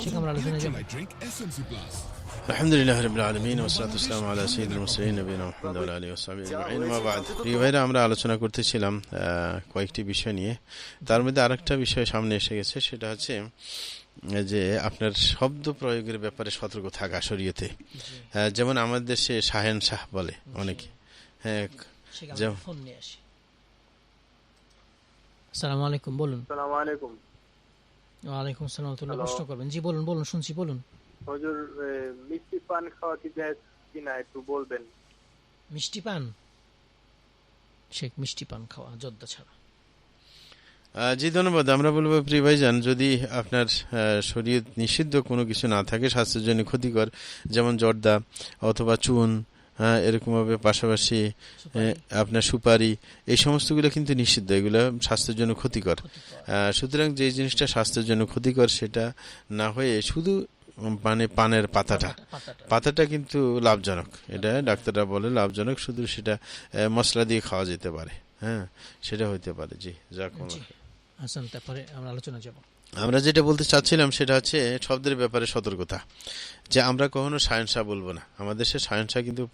I drink? SMC Plus? আলহামদুলিল্লাহ রবিল আলমিন ওসলাত ইসলাম আলা সঈদুল মুসলিম নবীন মোহাম্মদ আলী ওসাবি আজমাইন প্রিয় ভাইরা আমরা আলোচনা করতেছিলাম কয়েকটি বিষয় নিয়ে। তার মধ্যে আরেকটা বিষয় সামনে এসে গেছে সেটা হচ্ছে যে আপনার শব্দ প্রয়োগের ব্যাপারে সতর্ক থাকা শরীয়তে। যেমন আমাদের দেশে শাহেন শাহ বলে অনেকে। হ্যাঁ যেমন- ফোন নিয়ে আসি। আসসালামু আলাইকুম বলুন। সালাম আলাইকুম। ওয়ালাইকুম আসসালাম তুল্লাহ প্রশ্ন করবেন। জি বলুন বলুন শুনছি বলুন। হজুর মিষ্টি পান খাওয়া কি যায় কিনা একটু বলবেন? মিষ্টি পান? শেখ মিষ্টি পান খাওয়া জর্দা ছাড়া। জি ধন্যবাদ। আমরা বলব প্রিয় ভাইজান যদি আপনার শরীর নিষিদ্ধ কোনো কিছু না থাকে স্বাস্থ্যের জন্য ক্ষতিকর যেমন জর্দা অথবা চুন এরকমভাবে পাশাপাশি আপনার সুপারি এই সমস্তগুলো কিন্তু নিষিদ্ধ। এগুলো স্বাস্থ্যের জন্য ক্ষতিকর। সুতরাং যে জিনিসটা স্বাস্থ্যের জন্য ক্ষতিকর সেটা না হয়ে শুধু মানে পানের পাতাটা। পাতাটা কিন্তু লাভজনক। এটা ডাক্তাররা বলে লাভজনক শুধু সেটা মশলা দিয়ে খাওয়া যেতে পারে। হ্যাঁ সেটা হইতে পারে। জি যা কোনো। জি তারপরে আমরা আলোচনা যাব। আমরা যেটা বলতে চাচ্ছিলাম সেটা হচ্ছে শব্দের ব্যাপারে সতর্কতা। যে আমরা কখনো সায়নসা বলব না। আমাদের দেশে সায়নসা কিন্তু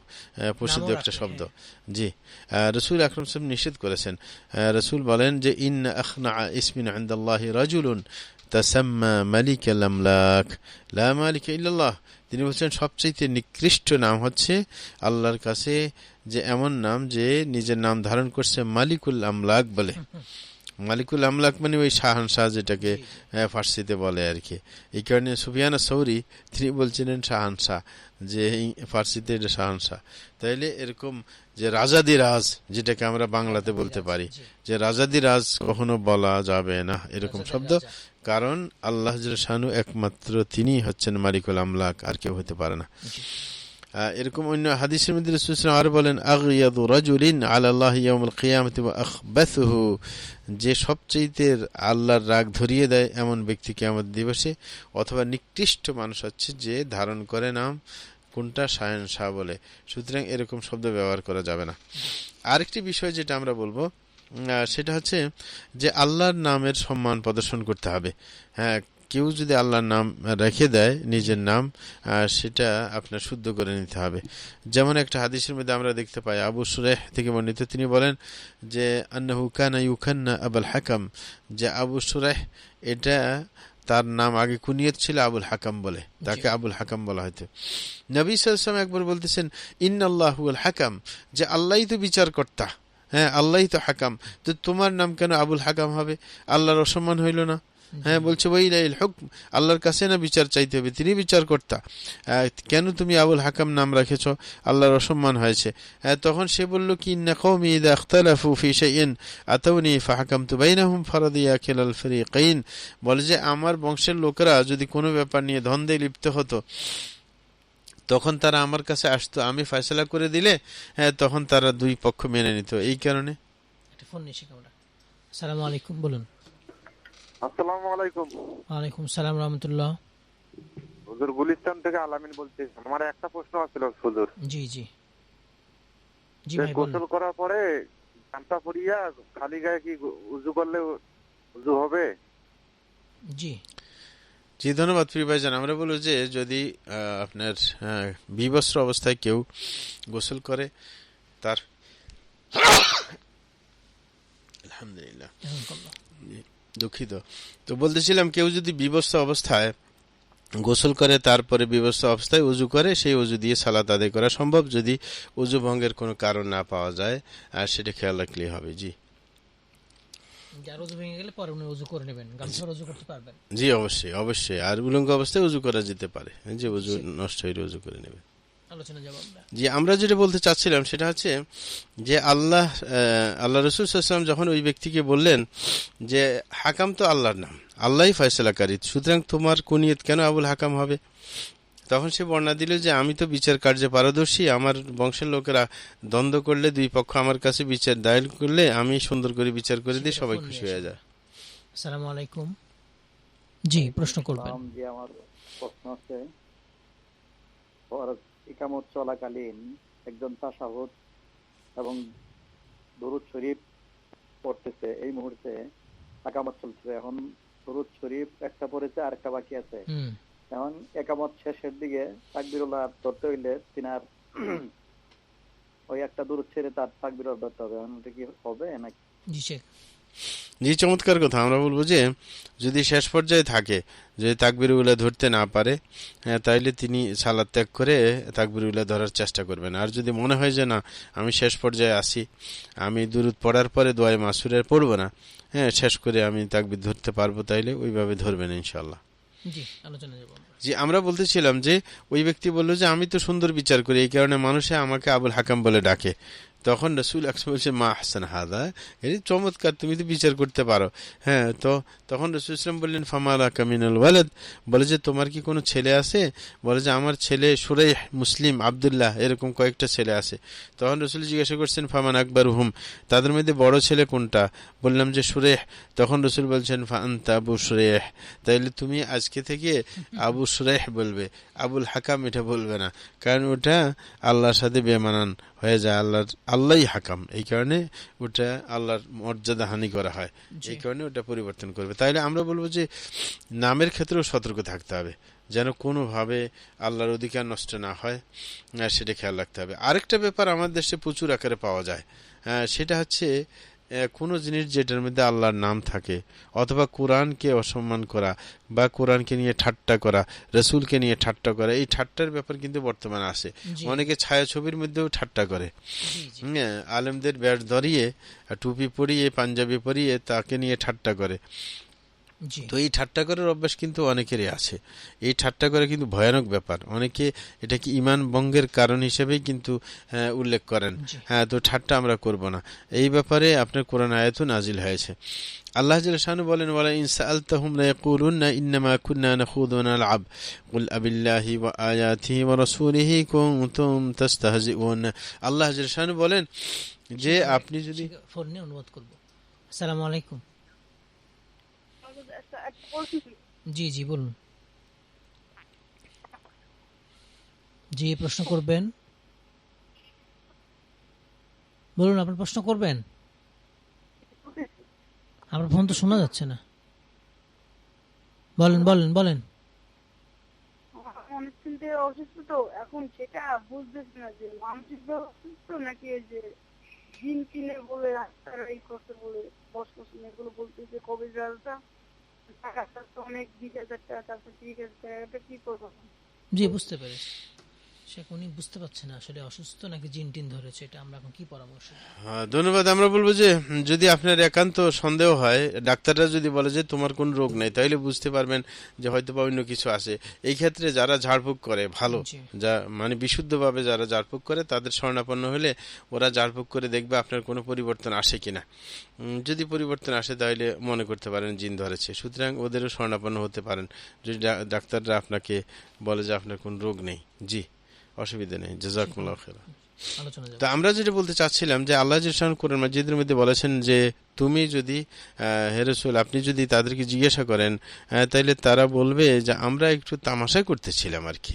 প্রসিদ্ধ একটা শব্দ। জি। রসুল আকরম সাহেব নিষেধ করেছেন। রসুল বলেন যে ইন আখনা ইসমিন আন্দাল্লাহি রাজুলুন তাসাম্মা মালিক আমলাক লা মালিক ইল্লাল্লাহ। তিনি বলছেন সবচেয়ে নিকৃষ্ট নাম হচ্ছে আল্লাহর কাছে যে এমন নাম যে নিজের নাম ধারণ করছে মালিকুল আমলাক বলে। মালিকুল আমলাক মানে ওই শাহানশাহ যেটাকে হ্যাঁ, ফার্সিতে বলে আর কি। এই কারণে সুফিয়ানা সৌরি তিনি বলছিলেন শাহানশাহ যে ফার্সিতে এটা শাহানশাহ তাইলে এরকম যে রাজাদি রাজ যেটাকে আমরা বাংলাতে বলতে পারি যে রাজাদি রাজ কখনো বলা যাবে না এরকম শব্দ। কারণ আল্লাহ শানু একমাত্র তিনি হচ্ছেন মালিকুল আমলাক আর কেউ হতে পারে না। এরকম অন্য হাদিসের মধ্যে রাসূল সাল্লাল্লাহু আলাইহি ওয়াসাল্লাম আরও বলেন আগয়াদু রাজুলিন আলা আল্লাহ ইয়াউমুল কিয়ামতি ওয়া আখবাথুহু যে সবচেয়ে আল্লাহর রাগ ধরিয়ে দেয় এমন ব্যক্তি কিয়ামত দিবসে, অথবা নিকৃষ্ট মানুষ হচ্ছে যে ধারণ করে নাম কোনটা সায়ন শাহ বলে। সুতরাং এরকম শব্দ ব্যবহার করা যাবে না। আরেকটি বিষয় যেটা আমরা বলব সেটা হচ্ছে যে আল্লাহর নামের সম্মান প্রদর্শন করতে হবে। হ্যাঁ কেউ যদি আল্লাহর নাম রেখে দেয় নিজের নাম সেটা আপনার শুদ্ধ করে নিতে হবে। যেমন একটা হাদিসের মধ্যে আমরা দেখতে পাই আবু সুরেহ থেকে বর্ণিত তিনি বলেন যে আন্নাহু কানা ইউখান্না আবুল হাকাম। যে আবু সুরেহ এটা তার নাম আগে কুনিয়ত ছিল আবুল হাকাম বলে তাকে আবুল হাকাম বলা হয়তো নবী সাল্লাম একবার বলতেছেন ইন্নাল্লাহুল হাকাম। যে আল্লাহই তো বিচারকর্তা। হ্যাঁ আল্লাহই তো হাকাম। তো তোমার নাম কেন আবুল হাকাম হবে? আল্লাহর অসম্মান হইল না। হ্যাঁ বলছে ওই হুকম আল্লাহর কাছে না বিচার চাইতে হবে? তিনি বিচার কর্তা। আহ, কেন তুমি আবুল হাকাম নাম রাখেছ? আল্লাহর অসম্মান হয়েছে। তখন সে বলল কি ফরিকাইন বলে যে আমার বংশের লোকেরা যদি কোনো ব্যাপার নিয়ে দ্বন্দ্বে লিপ্ত হতো তখন তারা আমার কাছে আসতো। আমি ফয়সলা করে দিলে হ্যাঁ তখন তারা দুই পক্ষ মেনে নিত। এই কারণে? ফোন আলাইকুম বলুন। আসসালামু আলাইকুম। ওয়ালাইকুম সালাম রহমতুল্লাহ। হুজুর গুলিস্তান থেকে আলামিন বলছি আমার একটা প্রশ্ন হুজুর। জি জি। জি ভাই গোসল করার পরে গামছা পরিয়া খালি গায়ে কি উজু করলে উজু হবে? জি। জি ধন্যবাদ প্রিয় ভাইজান। আমরা বলব যে যদি আহ, আপনার আহ, বিবস্ত্র অবস্থায় কেউ গোসল করে তার আলহামদুলিল্লাহ। দুঃখিত। তো বলতেছিলাম কেউ যদি বিবস্ত্র অবস্থায় গোসল করে তারপরে বিবস্ত্র অবস্থায় উজু করে সেই উজু দিয়ে সালাত আদায় করা সম্ভব। যদি উজু ভঙ্গের কোনো কারণ না পাওয়া যায় আর সেটা খেয়াল রাখলেই হবে। জি। নেবেন জি অবশ্যই অবশ্যই। আর উলঙ্গ অবস্থায় উজু করা যেতে পারে। যে উজু নষ্ট হয়ে উজু করে নেবে আলোচনা যাব আমরা জি আমরা যেটা বলতে চাচ্ছিলাম সেটা হচ্ছে যে আল্লাহ আল্লাহ রসুল সাল্লাম যখন ওই ব্যক্তিকে বললেন যে হাকাম তো আল্লাহর নাম আল্লাহই ফয়সলাকারী সুতরাং তোমার কুনিয়ত কেন আবুল হাকাম হবে? তখন সে বর্ণনা দিল যে আমি তো বিচার কার্যে পারদর্শী আমার বংশের লোকেরা দ্বন্দ্ব করলে দুই পক্ষ আমার কাছে বিচার দায়ের করলে আমি সুন্দর করে বিচার করে দিই সবাই খুশি হয়ে যায়। আসসালামু আলাইকুম। জি প্রশ্ন করবেন। আমার প্রশ্ন আছে ইকামত চলাকালীন একজন তাসাহুদ এবং দরুদ শরীফ পড়তেছে এই মুহূর্তে একামত চলছে এখন দরুদ শরীফ একটা পড়েছে আর একটা বাকি আছে। এখন একামত শেষের দিকে তাকবিরুল্লাহ ধরতে হইলে তিনার ওই একটা দূর ছেড়ে তার তাকবিরুল্লাহ ধরতে হবে। এখন কি হবে নাকি? জি চমৎকার কথা আমরা বলব যে যদি শেষ পর্যায়ে থাকে যদি তাকবিরগুলো ধরতে না পারে হ্যাঁ, তাইলে তিনি সালাদ ত্যাগ করে তাকবিরগুলো ধরার চেষ্টা করবেন। আর যদি মনে হয় যে না আমি শেষ পর্যায়ে আসি আমি দূরত পড়ার পরে দোয়াই মাসুরের পড়ব না হ্যাঁ শেষ করে আমি তাকবির ধরতে পারব তাইলে ওইভাবে ধরবেন ইনশাল্লাহ। জি আমরা বলতেছিলাম যে ওই ব্যক্তি বলল যে আমি তো সুন্দর বিচার করি এই কারণে মানুষে আমাকে আবুল হাকাম বলে ডাকে। তখন রসুল আকসম বলছে, মা হাসান হাদা? এই চমৎকার, তুমি তো বিচার করতে পারো। হ্যাঁ তো তখন রসুল ইসলাম বললেন ফামালা কামিনুল ওয়ালেদ? বলে যে, তোমার কি কোনো ছেলে আছে? বলে যে, আমার ছেলে সুরেহ মুসলিম, আবদুল্লাহ, এরকম কয়েকটা ছেলে আছে। তখন রসুল জিজ্ঞাসা করছেন, ফামান আকবর হুম তাদের মধ্যে বড় ছেলে কোনটা? বললাম যে সুরেহ তখন রসুল বলছেন ফান্তা আবু সুরেহ তাইলে তুমি আজকে থেকে আবু সুরেহ বলবে। আবুল হাকাম এটা বলবে না, কারণ ওটা আল্লাহর সাথে বেমানান হয়ে যায় আল্লাহর আল্লাহ হাকাম। এই কারণে ওটা আল্লাহর মর্যাদা হানি করা হয়। এই কারণে ওটা পরিবর্তন করবে। তাইলে আমরা বলব যে নামের ক্ষেত্রেও সতর্ক থাকতে হবে যেন কোনোভাবে আল্লাহর অধিকার নষ্ট না হয় সেটা খেয়াল রাখতে হবে। আরেকটা ব্যাপার আমাদের দেশে প্রচুর আকারে পাওয়া যায়। সেটা হচ্ছে কোনো জিনিস যেটার মধ্যে আল্লাহর নাম থাকে অথবা কোরআনকে অসম্মান করা বা কোরআনকে নিয়ে ঠাট্টা করা রসুলকে নিয়ে ঠাট্টা করা এই ঠাট্টার ব্যাপার কিন্তু বর্তমানে আসে। অনেকে ছায়াছবির মধ্যেও ঠাট্টা করে। হ্যাঁ, আলেমদের ব্যাট ধরিয়ে টুপি পরিয়ে পাঞ্জাবি পরিয়ে তাকে নিয়ে ঠাট্টা করে। তো এই ঠাট্টা করার অভ্যাস কিন্তু অনেকেরই আছে। এই ঠাট্টা করা কিন্তু ভয়ানক ব্যাপার। অনেকে এটাকে ইমান ভঙ্গের কারণ হিসেবেই কিন্তু আহ, উল্লেখ করেন। হ্যাঁ তো ঠাট্টা আমরা করব না। এই ব্যাপারে আপনার কোরআন আয়াতও নাজিল হয়েছে। আল্লাহ জাল্লাহু বলেন ওয়ালা ইন সাআলতাহুম লা ইয়াকুলুন্না ইন্নামা কুন্না নাখুদু ওয়া নালআব কুল আবিল্লাহি ওয়া আয়াতিহি ওয়া রাসূলিহি কুনতুম তাস্তাহজিউন। আল্লাহ জাল্লাহু বলেন যে আপনি যদি ফোন নিয়ে অনুবাদ করব। আসসালামু আলাইকুম। জি জি বলুন। জি প্রশ্ন করবেন। বলুন আপনার প্রশ্ন করবেন? আপনার ফোন তো শোনা যাচ্ছে না। বলেন বলেন বলেন। অনেকদিন থেকে অসুস্থ তো এখন সেটা বুঝতেছি না যে মানসিক অসুস্থ নাকি ওই যে জিন কিনে বলে ডাক্তার এই করতে বলে বস এগুলো বলতেছে কবে অনেক বিশ হাজার টাকা তারপর তিরিশ হাজার টাকা কি করব? জি বুঝতে পেরেছি। শেখ উনি বুঝতে পারছেন না আসলে অসুস্থ নাকি জিন টিন ধরেছে এটা আমরা এখন কি পরামর্শ দেব? হ্যাঁ, ধন্যবাদ। আমরা বলব যে যদি আপনার একান্ত সন্দেহ হয় ডাক্তাররা যদি বলে যে তোমার কোন রোগ নেই তাহলে বুঝতে পারবেন যে হয়তো বা অন্য কিছু আছে। এই ক্ষেত্রে যারা ঝাড়ফুঁক করে ভালো যা মানে বিশুদ্ধভাবে যারা ঝাড়ফুঁক করে তাদের শরণাপন্ন হলে ওরা ঝাড়ফুঁক করে দেখবে আপনার কোনো পরিবর্তন আসে কিনা। যদি পরিবর্তন আসে তাহলে মনে করতে পারেন জিন ধরেছে। সুতরাং ওদেরও শরণাপন্ন হতে পারেন। যদি ডাক্তাররা আপনাকে বলে যে আপনার কোন রোগ নেই জি। অসুবিধা নেই জাজাকুমুল্লাহ খেরা তো আমরা যেটা বলতে চাচ্ছিলাম যে আল্লাহ কোরআন মাজিদের মধ্যে বলেছেন যে তুমি যদি হেরসুল আপনি যদি তাদেরকে জিজ্ঞাসা করেন তাইলে তারা বলবে যে আমরা একটু তামাশা করতেছিলাম আর কি।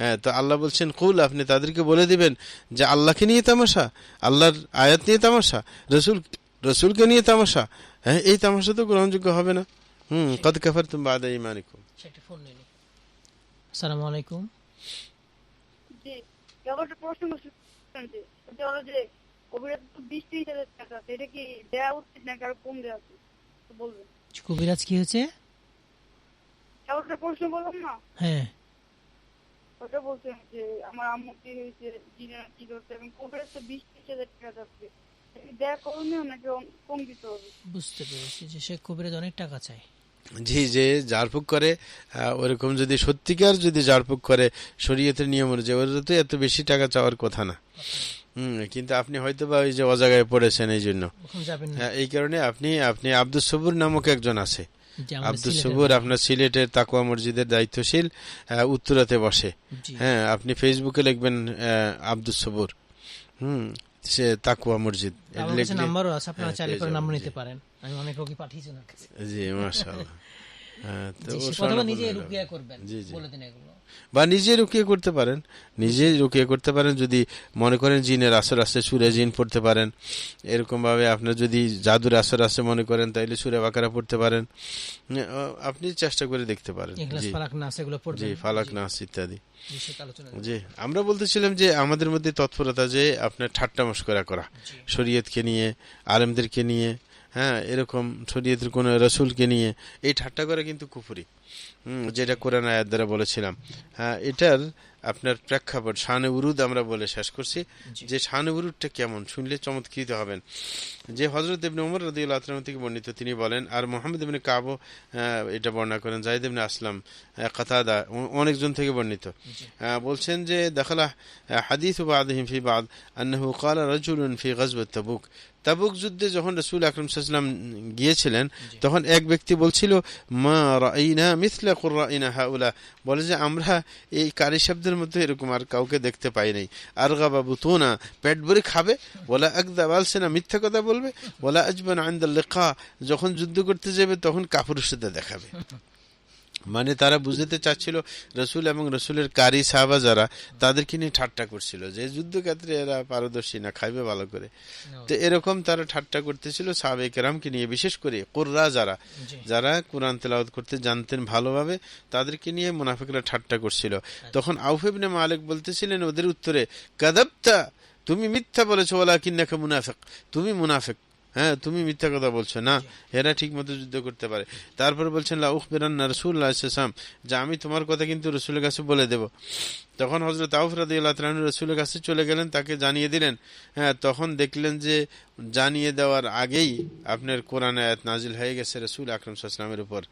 হ্যাঁ তো আল্লাহ বলছেন কুল আপনি তাদেরকে বলে দিবেন যে আল্লাহকে নিয়ে তামাশা আল্লাহর আয়াত নিয়ে তামাশা রসুল রসুলকে নিয়ে তামাশা। হ্যাঁ এই তামাশা তো গ্রহণযোগ্য হবে না। হুম কত কাফার তুমি বাদা ইমানিকুম আসসালামু আলাইকুম। কেবল একটা প্রশ্ন হলো যে কবিরা তো বিশ তিরিশ হাজার টাকা কি দেওয়া উচিত নাকি আরও কম দেওয়া উচিত বলবেন। কবিরাজ কি কেবল একটা প্রশ্ন বললাম না? হ্যাঁ। ওটা বলছেন যে আমার আম্মু কি হয়েছে জিনা কি করছে এবং কবিরা তো বিশ তিরিশ হাজার টাকা যাচ্ছে দেয়া করণীয় নাকি কম দিতে হবে? বুঝতে পেরেছি যে সে কবিরাজ অনেক টাকা চায়। জি যে ঝাড়ফুঁক করে ওরকম যদি সত্যিকার যদি ঝাড়ফুঁক করে শরীয়তের নিয়ম অনুযায়ী ওর তো এত বেশি টাকা চাওয়ার কথা না। হুম কিন্তু আপনি হয়তো বা ওই যে অজাগায় পড়েছেন এই জন্য। হ্যাঁ, এই কারণে আপনি আপনি আব্দুল সবুর নামক একজন আছে। আব্দুল সবুর আপনার সিলেটের তাকুয়া মসজিদের দায়িত্বশীল উত্তরাতে বসে। হ্যাঁ আপনি ফেসবুকে লিখবেন আব্দুল সবুর। হুম সে তাকুয়া মসজিদ। নাম্বারও আছে আপনারা হ্যাঁ, চাইলে করে নাম্বার। নিতে পারেন। আমি অনেক রোগী পাঠিয়েছি ওনার কাছে। জি মাশাআল্লাহ। হ্যাঁ, হয়ে বা নিজে রুকিয়ে করতে পারেন। নিজে রুকিয়ে করতে পারেন। যদি মনে করেন জিনের আসর আসে সুরে জিন পড়তে পারেন। এরকম ভাবে আপনার যদি জাদুর আসর আসে মনে করেন তাইলে সুরে বাকারা পড়তে পারেন। আপনি চেষ্টা করে দেখতে পারেন। জি। ফালাক নাস ইত্যাদি। জি, আমরা বলতেছিলাম যে আমাদের মধ্যে তৎপরতা যে আপনার ঠাট্টা মস্করা করা। শরীয়তকে নিয়ে আলেমদেরকে নিয়ে হ্যাঁ এরকম শরীয়তের কোন রসুলকে নিয়ে। এই ঠাট্টা করা কিন্তু কুফুরি হুম, যেটা কোরআন আয়াত দ্বারা বলেছিলাম। হ্যাঁ এটার আপনার প্রেক্ষাপট শানে উরুদ আমরা বলে শেষ করছি। যে শানে উরুদটা কেমন শুনলে চমৎকৃত হবেন। যে হজরত ইবনে উমর রাদিউল্লাহ তাআলা থেকে বর্ণিত তিনি বলেন আর মোহাম্মদ ইবনে আহ, এটা বর্ণনা করেন জাহিদ ইবনে আসলাম কাতাদা অনেকজন থেকে বর্ণিত। বলছেন যে দেখালা হাদিস বাদহিম ফি বাদ আন্নাহু ক্বালা রাজুলুন ফি গাজওয়াত তাবুক। তাবুক যুদ্ধে যখন রসুল আকরাম ওয়াসাল্লাম গিয়েছিলেন তখন এক ব্যক্তি বলছিল মা রাইনা মিথলা কুররাইনা হাউলা? বলে যে আমরা এই কারি শব্দের মধ্যে এরকম আর কাউকে দেখতে পাই নাই। আর গাবা না পেট ভরে খাবে। ওলা আকদা বালছে না মিথ্যা কথা বলবে। ওলা আজবান আইন্দাল লেখা যখন যুদ্ধ করতে যাবে তখন কাপুরুর সাথে দেখাবে। মানে তারা বুঝতে চাচ্ছিল রসুল এবং রসুলের কারি সাহাবা যারা তাদেরকে নিয়ে ঠাট্টা করছিল যে যুদ্ধক্ষেত্রে এরা পারদর্শী না খাইবে ভালো করে। তো এরকম তারা ঠাট্টা করতেছিল সাহাবে কেরামকে নিয়ে বিশেষ করে কোররা যারা যারা কোরআন তেলাওয়াত করতে জানতেন ভালোভাবে তাদেরকে নিয়ে মুনাফিকরা ঠাট্টা করছিল। তখন আউফেবনে মালিক বলতেছিলেন ওদের উত্তরে কাদাবতা তুমি মিথ্যা বলেছ ওলা কিন্নাকে মুনাফেক তুমি মুনাফিক হ্যাঁ তুমি মিথ্যা কথা বলছো না। এরা ঠিক মতো যুদ্ধ করতে পারে। তারপর বলছেন লাউখ বেরান রসুল্লাহ সাম যে আমি তোমার কথা কিন্তু রসুলের কাছে বলে দেব। তখন হজরত আউফ রাদি আল্লাহ রসুলের কাছে চলে গেলেন তাকে জানিয়ে দিলেন। হ্যাঁ তখন দেখলেন যে জানিয়ে দেওয়ার আগেই আপনার কোরআন আয়াত নাজিল হয়ে গেছে রসুল আকরম সাল্লামের উপর।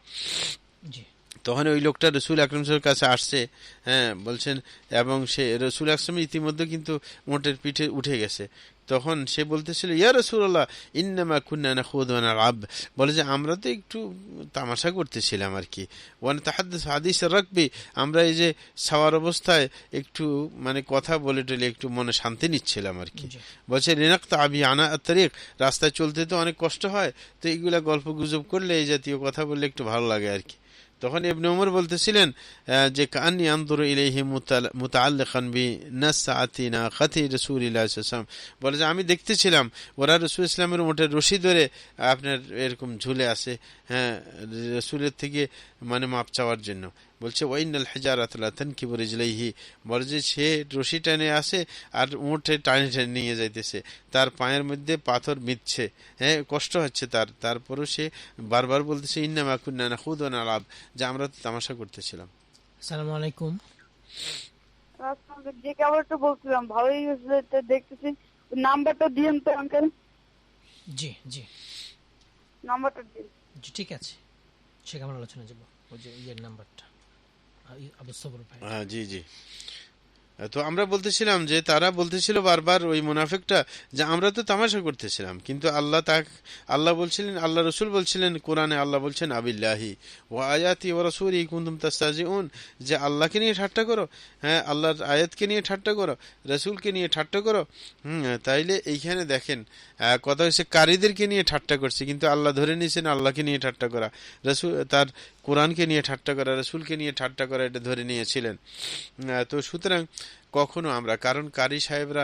তখন ওই লোকটা রসুল আকরমের কাছে আসছে হ্যাঁ বলছেন এবং সে রসুল আকরম ইতিমধ্যে কিন্তু মোটের পিঠে উঠে গেছে। তখন সে বলতেছিল ইয়া রসুল্লাহ ইন্নামা কুন্না খুদ আব বলে যে আমরা তো একটু তামাশা করতেছিলাম আর কি ওয়ান তাহাদ্দিস হাদিস রাখবি আমরা এই যে সাওয়ার অবস্থায় একটু মানে কথা বলে টলে একটু মনে শান্তি নিচ্ছিলাম আর কি বলছে রেনাক তো আবি আনা তারিখ রাস্তায় চলতে তো অনেক কষ্ট হয় তো এইগুলা গল্প গুজব করলে এই জাতীয় কথা বললে একটু ভালো লাগে আর কি তখন ইবনে উমর বলতেছিলেন যে কানি আন্দুর ইলেহি মুতাআল্লিকান বি নাসআতি না খাতি সাল্লাল্লাহু আলাইহি ওয়াসাল্লাম। বলে যে, আমি দেখতেছিলাম, ওরা রসুল ইসলামের মোটে রশি ধরে আপনার এরকম ঝুলে আছে হ্যাঁ রসুলের থেকে মানে মাপ চাওয়ার জন্য। বলছে ওয়াইনাল হেজারাত তানকিবু রিজলাইহি। বলে যে সে রশি টানে আসে আর উঠে টানে টানে নিয়ে যাইতেছে। তার পায়ের মধ্যে পাথর মিথছে হ্যাঁ কষ্ট হচ্ছে তার। তারপরও সে বারবার বলতেছে ইন্নামা কুন্না নাখুদ ওয়া নালাব যে আমরা তো তামাশা করতেছিলাম। আসসালামু আলাইকুম। যে খাবারটা বলছিলাম ভালোই হয়েছে এটা দেখতেছি। নাম্বারটা দিন তো আঙ্কেল জি জি। নাম্বারটা দিন। জি ঠিক আছে। সে কেমন আলোচনা যাব? ওই যে ইয়ের নাম্বারটা। জি জি। তো আমরা বলতেছিলাম যে, তারা বলতেছিল বারবার ওই মুনাফিকটা যে, আমরা তো তামাশা করতেছিলাম, কিন্তু আল্লাহ তা আল্লাহ বলছিলেন, আল্লাহ রসুল বলছিলেন, কোরআনে আল্লাহ বলছেন, আবিল্লাহি ও আয়াতি ও রসুল ই কুন্তুম তাস্তাজিউন যে, আল্লাহকে নিয়ে ঠাট্টা করো হ্যাঁ আল্লাহর আয়াতকে নিয়ে ঠাট্টা করো, রসুলকে নিয়ে ঠাট্টা করো। হুম তাইলে এইখানে দেখেন কথা হচ্ছে কারীদেরকে নিয়ে ঠাট্টা করছে, কিন্তু আল্লাহ ধরে নিয়েছেন আল্লাহকে নিয়ে ঠাট্টা করা। রসুল, তার কোরআনকে নিয়ে ঠাট্টা করা রসুলকে নিয়ে ঠাট্টা করা এটা ধরে নিয়েছিলেন। তো সুতরাং কখনো আমরা কারণ কারি সাহেবরা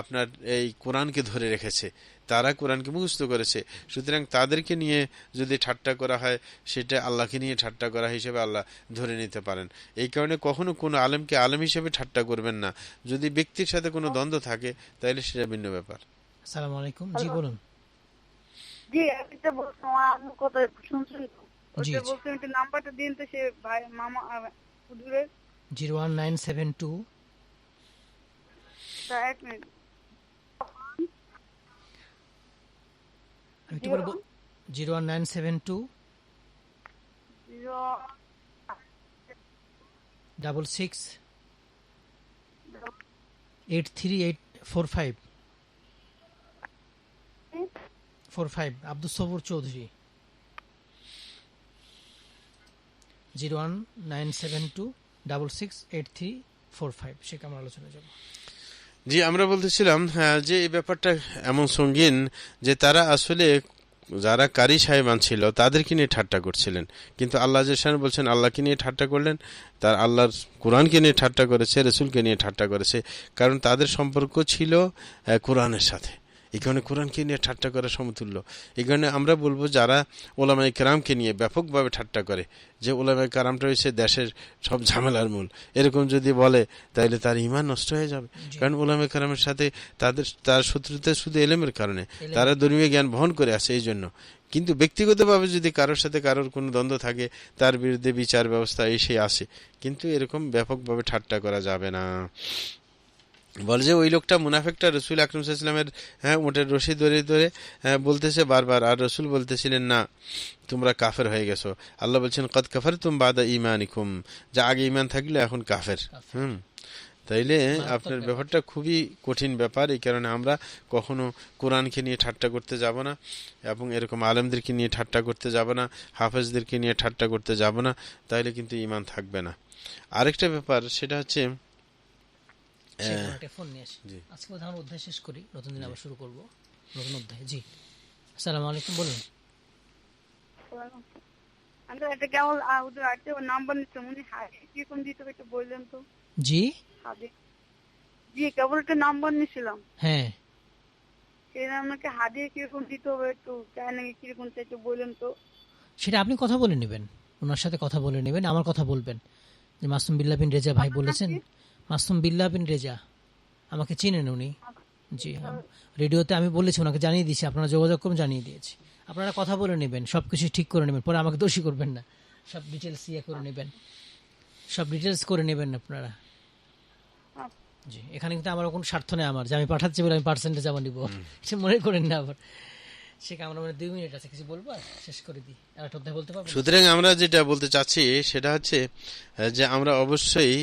আপনার এই কোরআনকে ধরে রেখেছে তারা কোরআনকে মুখস্থ করেছে সুতরাং তাদেরকে নিয়ে যদি ঠাট্টা করা হয় সেটা আল্লাহকে নিয়ে ঠাট্টা করা হিসেবে আল্লাহ ধরে নিতে পারেন। এই কারণে কখনো কোনো আলেমকে আলেম হিসেবে ঠাট্টা করবেন না। যদি ব্যক্তির সাথে কোনো দ্বন্দ্ব থাকে তাহলে সেটা ভিন্ন ব্যাপার। আসসালামু আলাইকুম। জি বলুন। জি আমি তো বলছিলাম আমার শুনছেন তো জি, ওটা জি। বলছিলাম একটু নাম্বারটা দিন তো সে ভাই মামা আহ, zero one nine seven two. এক মিনিট। আমি একটু করে zero one nine seven two. Double six. Eight three eight four five. Four five. Abdul Sabur Chowdhury. Zero one nine seven two double six eight three four five. সে আলোচনা জি আমরা বলতেছিলাম হ্যাঁ, যে এই ব্যাপারটা এমন সঙ্গীন যে তারা আসলে যারা কারি সাহেবান ছিল তাদেরকে নিয়ে ঠাট্টা করছিলেন। কিন্তু আল্লাহ জেসান বলছেন আল্লাহকে নিয়ে ঠাট্টা করলেন তার আল্লাহর কোরআনকে নিয়ে ঠাট্টা করেছে রসুলকে নিয়ে ঠাট্টা করেছে কারণ তাদের সম্পর্ক ছিল কোরআনের সাথে। এই কারণে কোরআনকে নিয়ে ঠাট্টা করা সমতুল্য। এই কারণে আমরা বলব যারা ওলামাই কেরামকে নিয়ে ব্যাপকভাবে ঠাট্টা করে যে ওলামাই কারামটা হয়েছে দেশের সব ঝামেলার মূল। এরকম যদি বলে তাহলে তার ইমান নষ্ট হয়ে যাবে। কারণ ওলামাই কারামের সাথে তাদের তার শত্রুতা শুধু এলেমের কারণে। তারা ধর্মীয় জ্ঞান বহন করে আছে এই জন্য। কিন্তু ব্যক্তিগতভাবে যদি কারোর সাথে কারোর কোনো দ্বন্দ্ব থাকে তার বিরুদ্ধে বিচার ব্যবস্থা এসে আসে। কিন্তু এরকম ব্যাপকভাবে ঠাট্টা করা যাবে না। বলে যে ওই লোকটা মুনাফেকটা রসুল আকরম সাল্লামের হ্যাঁ ওটের রশি ধরে ধরে হ্যাঁ, বলতেছে বারবার। আর রসুল বলতেছিলেন না তোমরা কাফের হয়ে গেছো। আল্লাহ বলছেন কদ কাফের তুম বাদা ইমানিকুম যা আগে ইমান থাকলে এখন কাফের। হুম। তাইলে আপনার ব্যাপারটা খুবই কঠিন ব্যাপার। এই কারণে আমরা কখনো কোরআনকে নিয়ে ঠাট্টা করতে যাব না এবং এরকম আলেমদেরকে নিয়ে ঠাট্টা করতে যাব না হাফেজদেরকে নিয়ে ঠাট্টা করতে যাব না। তাইলে কিন্তু ইমান থাকবে না। আরেকটা ব্যাপার সেটা হচ্ছে সে একটা ফোন নিয়ে আসি। আজকে বোধহয় আমরা অধ্যায় শেষ করি নতুন দিন আবার শুরু করব। নতুন অধ্যায় জি। আসসালামু আলাইকুম বলুন। আমি তো এটা কেমন আহ, ওদের নাম্বার নিচ্ছে উনি হাজির কি দিতে হবে একটু বললেন তো? জি? জি কেবল একটা নাম্বার নিছিলাম হ্যাঁ। আমাকে হাজির কীরকম দিতে হবে একটু? চাই নাকি কীরকম চাই একটু বললেন তো? সেটা আপনি কথা বলে নেবেন। ওনার সাথে কথা বলে নেবেন আমার কথা বলবেন। যে মাসুম বিল্লাহ বিন রেজা ভাই বলেছেন মাসুম বিল্লা বিন রেজা। আমাকে চিনেন উনি? জি আম- রেডিওতে আমি বলেছি ওনাকে জানিয়ে দিয়েছি আপনারা যোগাযোগ করুন জানিয়ে দিয়েছি। আপনারা কথা বলে নেবেন সব কিছু ঠিক করে নেবেন পরে আমাকে দোষী করবেন না। সব ডিটেলস ইয়ে করে নেবেন। সব ডিটেলস করে নেবেন আপনারা। জি এখানে কিন্তু আমার কোনো স্বার্থ নেই আমার যে আমি পাঠাচ্ছি বলে আমি পার্সেন্টেজ আমার নিব। সে মনে করেন না আবার। আমার মানে দুই মিনিট আছে কিছু বলব আর শেষ করে দিই। আর একটা অধ্যায় বলতে পারব? সুতরাং আমরা যেটা বলতে চাচ্ছি সেটা হচ্ছে যে আমরা অবশ্যই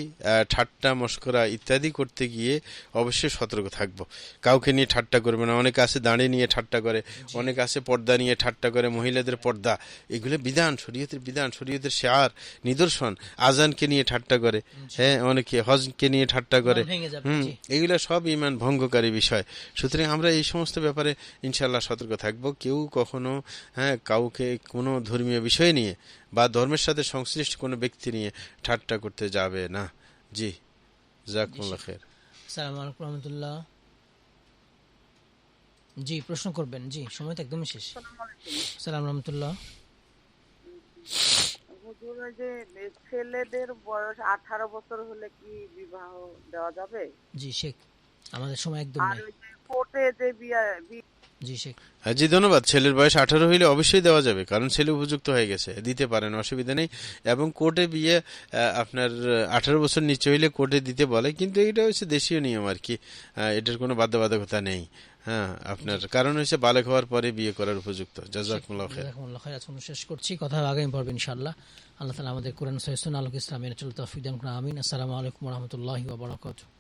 ঠাট্টা মস্করা ইত্যাদি করতে গিয়ে অবশ্যই সতর্ক থাকব। কাউকে নিয়ে ঠাট্টা করবে না। অনেকে আছে দাঁড়িয়ে নিয়ে ঠাট্টা করে অনেক আছে পর্দা নিয়ে ঠাট্টা করে মহিলাদের পর্দা। এগুলো বিধান শরীয়তের বিধান শরীয়তের শেয়ার নিদর্শন। আজানকে নিয়ে ঠাট্টা করে হ্যাঁ অনেকে হজকে নিয়ে ঠাট্টা করে। হুম। এগুলো সব ইমান ভঙ্গকারী বিষয়। সুতরাং আমরা এই সমস্ত ব্যাপারে ইনশাল্লাহ সতর্ক থাকব। কেউ কখনো হ্যাঁ কাউকে কোনো ধর্মীয় বিষয় নিয়ে বা ধর্মের সাথে সংশ্লিষ্ট কোনো ব্যক্তি নিয়ে ঠাট্টা করতে যাবে না। জি জাকুল্লাহ খের। সালাম আলাইকুম রহমতুল্লাহ। জি প্রশ্ন করবেন। জি সময় তো একদমই শেষ। সালাম রহমতুল্লাহ। যে ছেলেদের বয়স আঠারো বছর হলে কি বিবাহ দেওয়া যাবে? জি শেখ আমাদের সময় একদম নেই। কোর্টে যে বিয়া জি শেখ। হ্যাঁ জি ধন্যবাদ। ছেলের বয়স আঠারো হইলে অবশ্যই দেওয়া যাবে কারণ ছেলে উপযুক্ত হয়ে গেছে। দিতে পারেন অসুবিধা নেই। এবং কোর্টে বিয়ে আপনার আঠারো বছর নিচে হইলে কোর্টে দিতে বলে কিন্তু এটা হচ্ছে দেশীয় নিয়ম আর কি। এটার কোনো বাধ্যবাধকতা নেই। হ্যাঁ আপনার কারণ হচ্ছে বালেক হওয়ার পরে বিয়ে করার উপযুক্ত। জাজাকুল্লাহ শেষ করছি। কথা আগামী পর্বে ইনশাআল্লাহ। আল্লাহ তালা আমাদের কোরআন সহিস্তুন আলোক ইসলামের চল তৌফিক দান করুন। আমিন। আসসালামু আলাইকুম রহমতুল্লাহি বারাকাতুহু।